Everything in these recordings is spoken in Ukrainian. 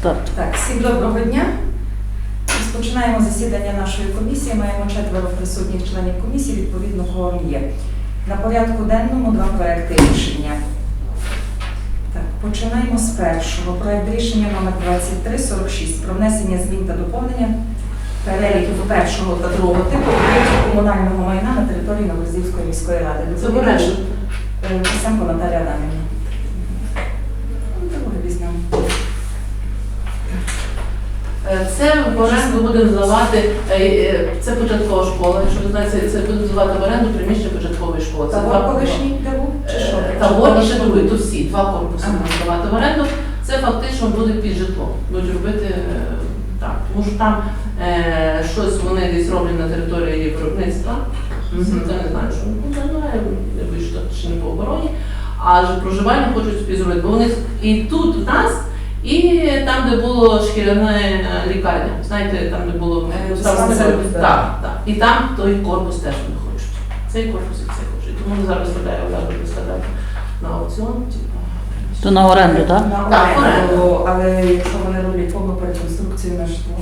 Старт. Так, всім доброго дня. Розпочинаємо засідання нашої комісії. Маємо четверо присутніх членів комісії, відповідно, кворум є. На порядку денному два проекти рішення. Так, починаємо з першого. Проект рішення номер 2346 про внесення змін та доповнення переліків першого та другого типу комунального майна на території Новорозівської міської ради. Це. Е, Наталія Адамівна. Це в оренду буде здавати, е, е, це початкова школа, якщо ви знаєте, це буде здавати в оренду приміщення початкової школи. Це Тавор два- колишній що? Е, і ще другий, то всі, два корпуси будуть здавати в оренду. Це фактично буде під житло. Будуть робити е, так, тому що там е, щось вони десь роблять на території виробництва. Це не знаю, що ну, не вийшло чи не по обороні. А проживання хочуть собі бо вони і тут в нас, там, де було шкіряна е, лікарня. Знаєте, там де було Е, там, так, так. так. І там той корпус теж вони хочуть. Цей корпус і цей хочуть. Тому зараз виставляють удар виставляють на аукціон. Типу, То на оренду, так? На Так, оренду, але якщо вони роблять повну реконструкцію на житло.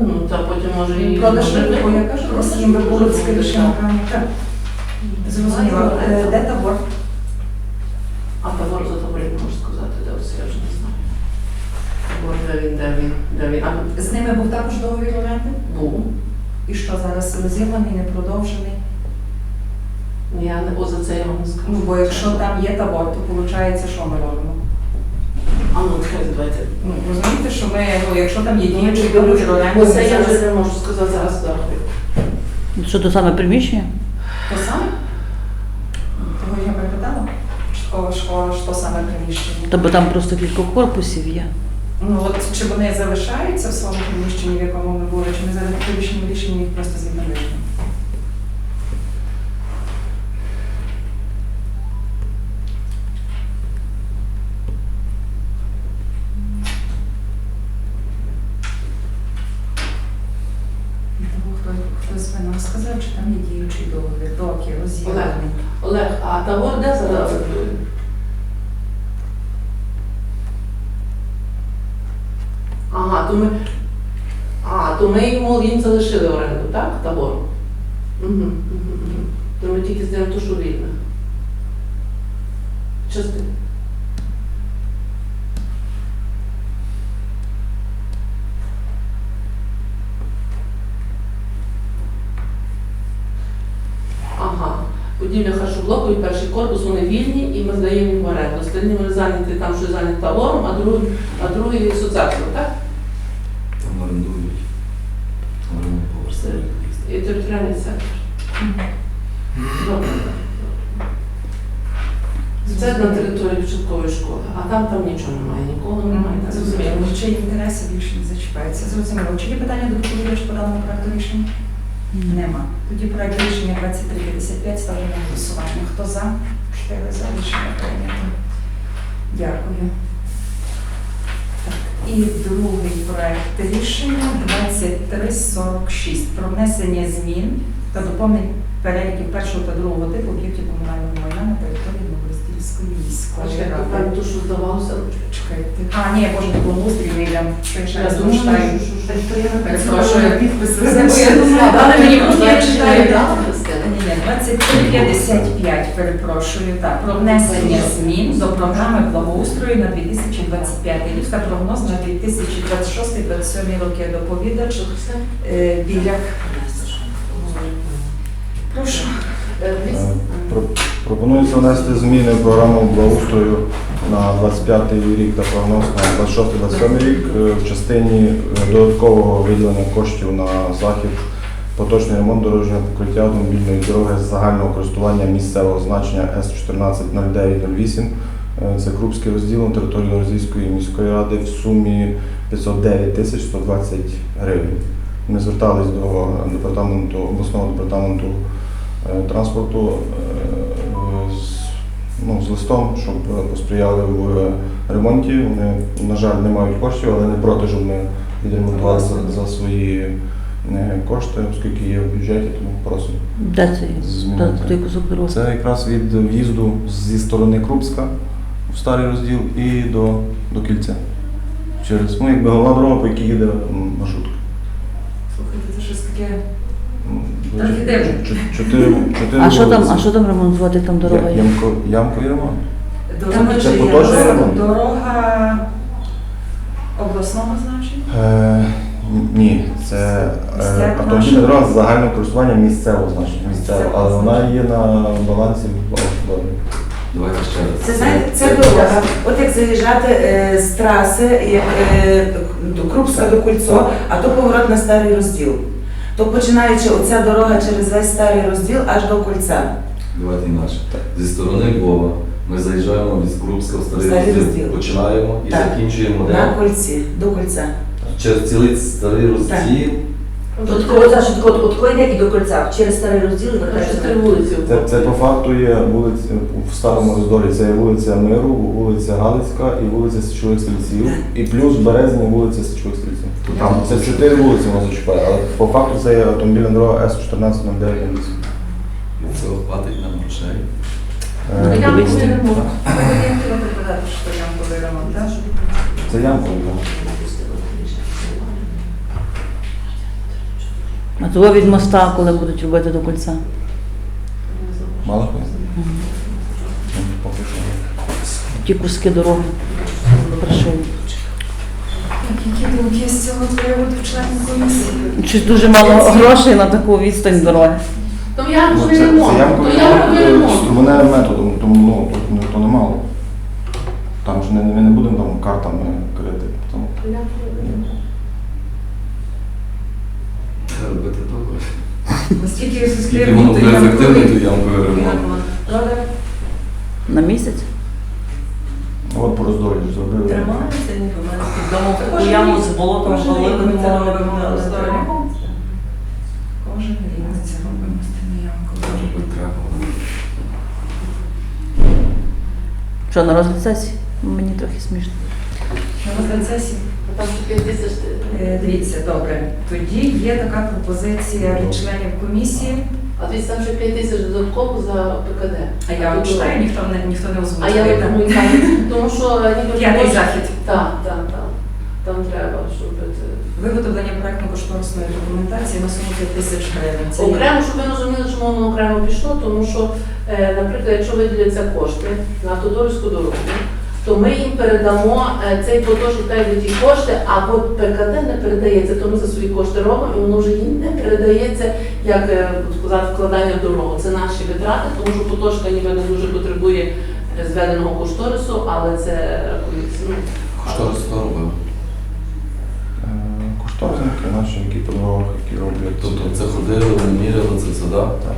ну, та потім може і Продаж може, ринку, я кажу, їм би було скоріше так. Зрозуміло. Е, Де табор? А табор де він, де він, де він. А З ними був також договір оренди? був. І що зараз розірваний, не продовжений? Я не за це я вам не скажу. Ну, бо якщо там є табор, то виходить, що ми робимо? А ну, чекайте, давайте. Ну, розумієте, що ми, ну, якщо там є діючий договір оренди, Оце ми я вже не можу сказати зараз зарахую. Що то саме приміщення? То саме? Того я перепитала. Початкова школа, що саме приміщення. Та бо там просто кілька корпусів є. Ну от чи вони залишаються в своєму приміщенні, в якому ми були, чи ми зараз приміщенням рішенням їх просто хто, хтось би нам сказав, чи там є діючий договір, доки розірваний. Олег, а табор де зараз? То ми. А, то ми йому їм залишили оренду, так? Табор. Угу. То ми тільки здаємо ту, що вільна. Частина. Будівля харчоблоку і перший корпус, вони вільні, і ми здаємо їм в оренду. Остальні вони зайняті там, що зайняті табором, а другий, а другий соціальним, так? Там орендують. Орендують Все. поверсі. І територіальний центр. Добре. Це на території початкової школи, а там там нічого немає, нікого немає. Зрозуміло, чи інтереси більше не зачіпаються. Зрозуміло. Чи є питання до доповідача по даному проекту рішення? Нема. Тоді проект рішення 2355 ставлю на голосування. Хто за? Чотири за рішення прийнято. Дякую. І другий проект рішення 2346 про внесення змін та доповнень переліків першого та другого типу об'єктів комунального майна на території Новороздільської А міської ради. то, що здавалося. Чекайте. А, ні, боже, не було устрій. Я ще раз думаю, що- я Перепрошую, підпис я думала, Але мені я просто я читаю. читаю. Ні, ні, 2355, перепрошую, так, про внесення змін до програми благоустрою на 2025 рік та прогноз на 2026-2027 роки. Доповідач е, Біляк. Прошу. Е, Е, про- Пропонується внести зміни в програму благоустрою на 25 рік та прогноз на 26-27 рік е, в частині е, додаткового виділення коштів на захід поточний ремонт дорожнього покриття автомобільної дороги з загального користування місцевого значення С140908. Е, Це Крупський розділ на території Російської міської ради в сумі 509 тисяч 120 гривень. Ми звертались до департаменту обласного департаменту е, транспорту е, з, ну, з листом, щоб посприяли в ремонті. Вони, на жаль, не мають коштів, але не проти, щоб ми відремонтували за, свої кошти, оскільки є в бюджеті, тому просимо. Де це є? Змінити. Та- Той кусок дороги. Це якраз від в'їзду зі сторони Крупська в старий розділ і до, до кільця. Через, ну, якби головна дорога, по якій їде м, маршрутка. Слухайте, це щось таке. Чот- Чотири, чотири А що там, вулиці. а що там ремонтувати там дорога? Я- є? Ямко, ямковий ремонт. Дорога, Це чи- поточний дорога- ремонт? дорога обласного значення? Е, ні, це е, автомобільна дорога загального користування місцевого значення. Місцево, Місцевого але вона є на балансі автодору. Давайте ще раз. Це знаєте, це дорога. От як заїжджати е, з траси, як е, до Крупська до Кульцо, а то поворот на старий розділ. То починаючи оця дорога через весь старий розділ аж до кольця. Давайте інакше. Зі сторони Львова ми заїжджаємо від Крупського в старий Старий розділ, розділ. починаємо і Так. закінчуємо На кольці, до кольця. Через цілий старий розділ. От коли за що от, от йде і до кольця, через старий розділ і вертається. чотири вулиці. Це, це по факту є вулиця в старому роздолі. Це є вулиця Миру, вулиця Галицька і вулиця Січових Стрільців. І плюс в Березні вулиця Січових Стрільців. Там це чотири вулиці воно зачіпає, але по факту це є автомобільна дорога С1409. Цього хватить нам грошей. Ну, Е, припадати, що ямковий ремонт, так? Це ямковий, так. А того від моста, коли будуть робити до кольця. Мало хто? Ну, Поки що. Ті куски дороги. Паршиві. Які думки з цього приводу в комісії? Щось дуже мало грошей на таку відстань дороги. Там Ну, ямковий Це, ремонт. ямковий То ямковий ремонт е, ремонт. струменевим методом, тому ну, тут ну, то немало. Там ж не, ми не будемо там картами крити. Тому. Ямковий ремонт. Треба робити добре. Наскільки Скільки воно буде ефективний, то ямковий ремонт. Правда? На місяць? От по роздолі зробили. Тримається, ні, у мене під домом таку яму з болотом полили, ми це робимо на роздолі. Кожен рік ми це робимо з тими ямками. Що, на розгляд сесії? Мені трохи смішно. На розгляд сесії? Там ще 5 тисяч. Е, Дивіться, добре. Тоді є така пропозиція від членів комісії. А ти там ще 5 тисяч додатково за ПКД. А я вам читаю, ніхто не ніхто не А я не тому тому що ніби П'ятий захід. Так, так, так. Там треба, щоб. Виготовлення проектно-кошторисної документації на суму 5 тисяч гривень. Окремо, щоб ви розуміли, чому воно окремо пішло, тому що, е, наприклад, якщо виділяться кошти на Тодорівську дорогу, то ми їм передамо е, цей поточок та ті кошти, а от ПКД не передається, то ми за свої кошти робимо, і воно вже їм не передається як е, сказати, вкладання в дорогу. Це наші витрати, тому що поточка ніби не дуже потребує е, зведеного кошторису, але це рахується. Ну, раз хто робив? Е, Кошторисники наші, які по дорогах, які роблять. Тобто це ходили, вони міряли це все, так? Так.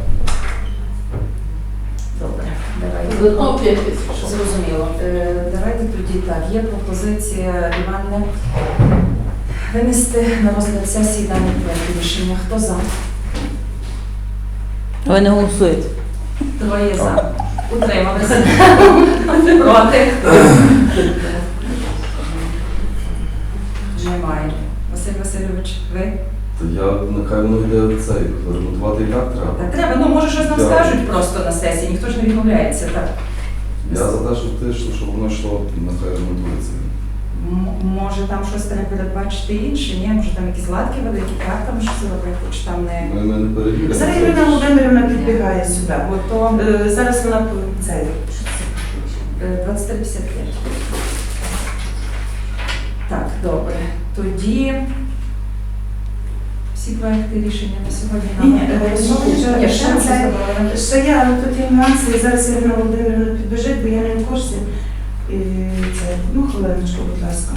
Добре, давайте. Додатково 5 тисяч. Зрозуміло. Е, Давайте тоді так. Є пропозиція Іванне винести на розгляд сесії дані проєкт рішення. Хто за? Ви не голосуєте. Троє за. Утрималися. Проти. Немає. Василь Васильович, ви? То я нехай воно йде цей, ремонтувати і так треба. Так треба, ну може щось нам скажуть просто на сесії, ніхто ж не відмовляється. Так. Я за те, щоб ти щоб воно йшло, нехай ремонтується. Може там щось треба передбачити інше, ні? Може там якісь латки великі, як там щось робити, чи там не. Ми, ми не. Зараз. Ірина Володимирівна підбігає сюди. Ото Е, Зараз вона по- цей. е, 2355. Так, добре. Тоді всі проекти рішення на сьогодні Ні, нам е, голосовані. ще- це- є, але тут є нюанси, і зараз Ірина Володимирівна підбежить, бо я не в курсі. І це, ну, хвилиночку, будь ласка.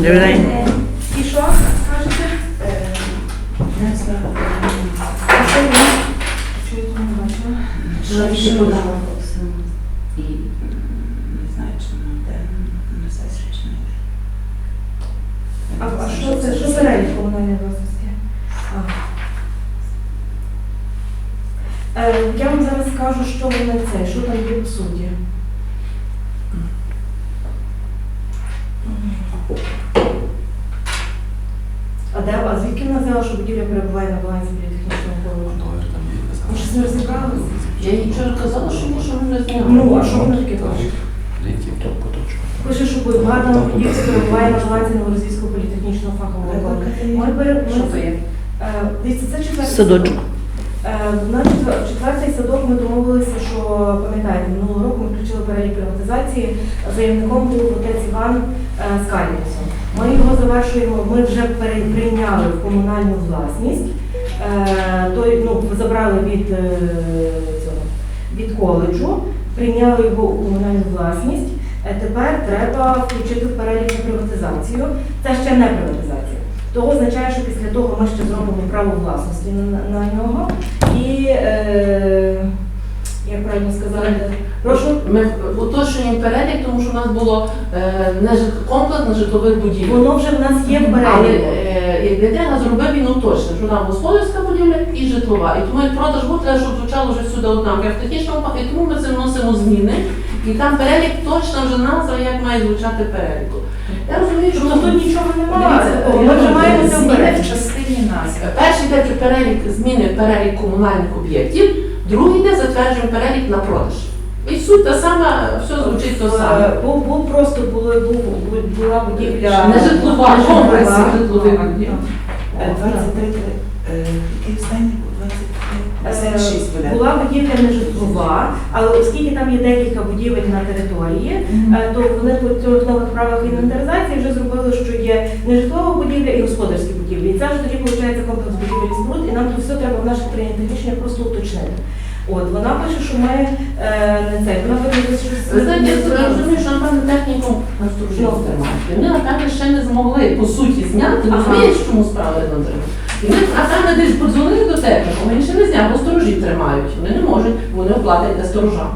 Добрий день. І що скажете? Не знаю. Що я не бачила? Що подала І не знаю, чи на те на сесію чи не. А, а що це? Що перелік комунальної власності? Е, я вам зараз скажу, що воно це, що там є по суді. А де, а звідки вона взяла, що будівля перебуває на балансі політехнічного коледжу? Договір там є, я Ми щось не розібралися? Я їй вчора казала, що може вони не зняли. Ну, а що воно таке каже? Літів. Пише, що вигадана будівля перебуває на балансі Новорозійського політехнічного фахового коледжу. Ми пере- Що то є? Е, Дивіться, це четвертий Садочок. Е, На четвер- четвертий садок ми домовилися, що пам'ятаєте, минулого року ми включили перелік приватизації. Заявником був отець Іван е, з. Ми його завершуємо, ми вже прийняли в комунальну власність. Е, Той, ну, забрали від, е, цього, від коледжу, прийняли його у комунальну власність. Е, Тепер треба включити в перелік приватизацію. Це ще не приватизація. То означає, що після того ми ще зробимо право власності на, на нього. І, е, як правильно сказати, прошу. Ми уточнюємо перелік, тому що в нас було е, не жит- комплекс нежитлових будівель. Воно вже в нас є в Але переліку. е, як дитина зробив він уточнив, що там господарська будівля і житлова. І тому як продаж був, треба, щоб звучало вже всюди однаково. Як в технічному і тому ми це вносимо зміни. І там перелік точно вже назва, як має звучати переліку. Я розумію, що Тобто тут нічого немає. Дивіться. Ми вже маємо це в зміни в частині назви. Перший йде перелік зміни в перелік комунальних об'єктів, другий день затверджуємо перелік на продаж. І суть та сама, все звучить то саме. Е, Був, був просто було, був, був- була будівля. Не житлова, Не комплекс житлова. житлових. Е, 23, е, який останній Була будівля нежитлова, але оскільки там є декілька будівель на території, е, то вони по нових правилах інвентаризації вже зробили, що є нежитлова будівля і господарські будівлі. І це вже тоді виходить комплекс будівель і споруд, і нам тут все треба в наших прийнятих рішеннях просто уточнити. От вона пише, що ми е, не це, вона. Ви знаєте, я розумію, що напевно техніку на Ну. Вони, напевно, ще не змогли по суті зняти, розумієш, чому справа не І вони, напевно, десь подзвонили до техніку, вони ще не зняли, бо сторожі тримають. Вони не можуть, вони оплатять сторожа.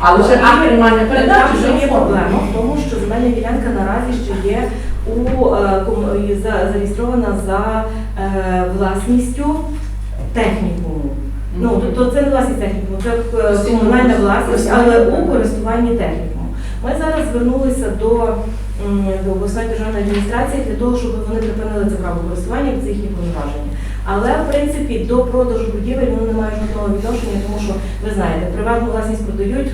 Але вже приймання передачі вже є проблема в тому, що земельна ділянка наразі ще є у е, за- зареєстрована за е, власністю технікуму. Ну, тобто це не власність технікуму, це е, комунальна власність. але у користуванні технікуму. Ми зараз звернулися до, до обласної державної адміністрації для того, щоб вони припинили це право користування, бо це їхні повноваження. Але в принципі до продажу будівель вони не мають жодного відношення, тому що ви знаєте, приватну власність продають,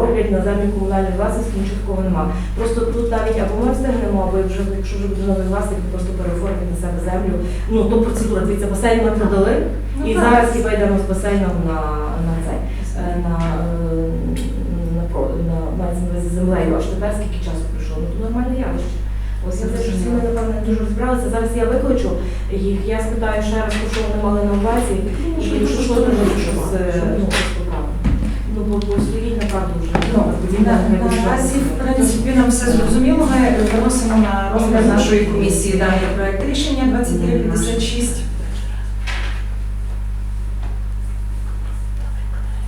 роблять на землю комунальної власності, нічого такого нема. Просто тут навіть або ми встигнемо, або вже якщо вже буде новий власник, то просто переоформити на себе землю. Ну то процедура. Дивіться, басейн ми продали, Ну, і так. зараз хіба йдемо з басейном на, на цей е, на, е, на, на, мається на увазі землею. Аж тепер скільки часу пройшло? Ну то нормальне явище. Ось я це ж вони, напевно, дуже розбиралися. Зараз я викличу їх, я спитаю ще раз, що вони мали на увазі, і що вони щось е, ну. Ну, бо, стоїть направду вже. Ну, Наразі, в принципі, нам все зрозуміло. Ми виносимо на розгляд нашої комісії даний проект рішення 2356.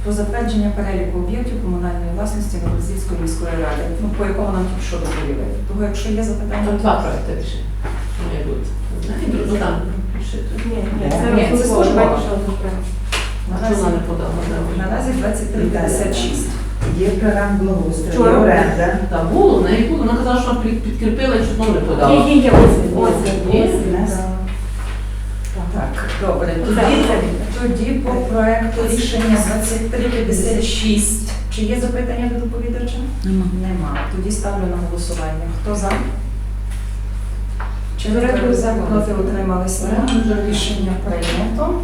Про затвердження переліку об'єктів комунальної власності Новозільської міської ради, ну, по якому нам тільки що доповіли. Того, якщо є Там запитання, два проекти рішення. Має бути. Знаєте, ну там ще тут. Ні, ні, Ні, це це служба. служба. Вона не подала? наразі 2356. Є програма благоустрою, є оренда. Та було, в неї було. Вона казала, що вона під- підкріпила, чи знову не Є, подала. є, є, ось він, ось він, Є? ось він, так. Так, добре. Тоді, це- тоді по проекту рішення 2356. Чи є запитання до доповідача? Нема. Нема. Тоді ставлю на голосування. Хто за? Чотири за, проти утрималися. Рішення прийнято.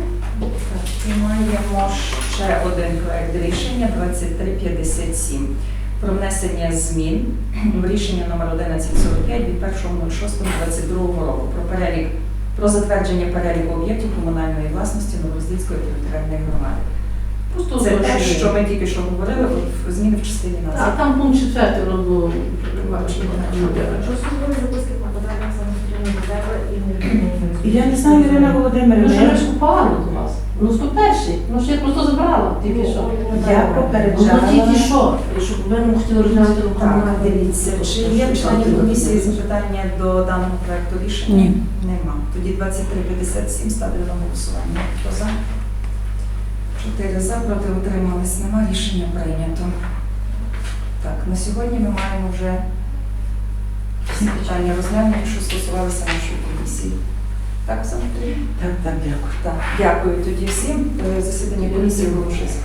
І маємо ще один проект рішення 2357 про внесення змін в рішення номер 1145 від 1.06.22 року про перелік про затвердження переліку об'єктів комунальної власності Новороздільської територіальної громади. Просто Це те, що ми тільки що говорили, от зміни в частині назви. Так, там пункт четвертий воно було. Розсудили записки на подання самостійної Я не знаю, Ірина Володимирівна. Ми. Ну, 101. Ну, ж я просто забрала тільки що. Я Ну, тільки що. Щоб ви не хотіли розглянути Так, документи. дивіться, чи є в членів комісії запитання до даного проекту рішення? Ні. Нема. Тоді 2357 ставлю на голосування. Хто за? Чотири за, проти утримались. Нема рішення прийнято. Так, на сьогодні ми маємо вже всі питання розглянені, що стосувалися нашої комісії. Так, сам Петрівна? Так, так, дякую. Так, дякую тоді всім. Е, засідання комісії оголошується.